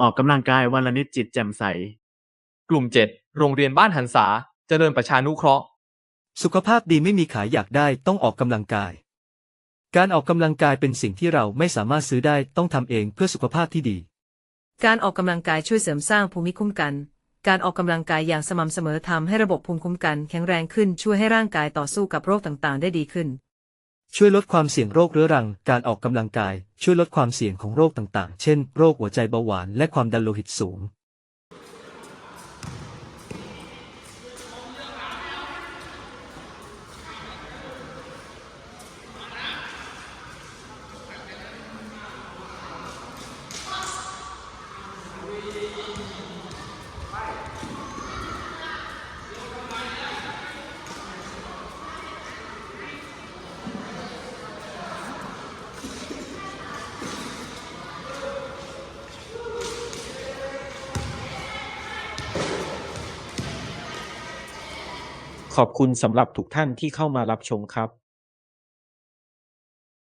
ออกกำลังกายวันละนิดจิตแจ่มใส กลุ่ม 7 โรงเรียนบ้านหันษาเจริญประชานุเคราะห์ สุขภาพดีไม่มีขายอยากได้ต้องออกกำลังกาย การออกกำลังกายเป็นสิ่งที่เราไม่สามารถซื้อได้ต้องทำเองเพื่อสุขภาพที่ดี การออกกำลังกายช่วยเสริมสร้างภูมิคุ้มกัน การออกกำลังกายอย่างสม่ำเสมอทำให้ระบบภูมิคุ้มกันแข็งแรงขึ้นช่วยให้ร่างกายต่อสู้กับโรคต่างๆ ได้ดีขึ้น ช่วยลดความเสี่ยงโรคเรื้อรัง การออกกำลังกาย ช่วยลดความเสี่ยงของโรคต่างๆ เช่น โรคหัวใจเบาหวานและความดันโลหิตสูง ขอบคุณสำหรับทุกท่านที่เข้ามารับชมครับ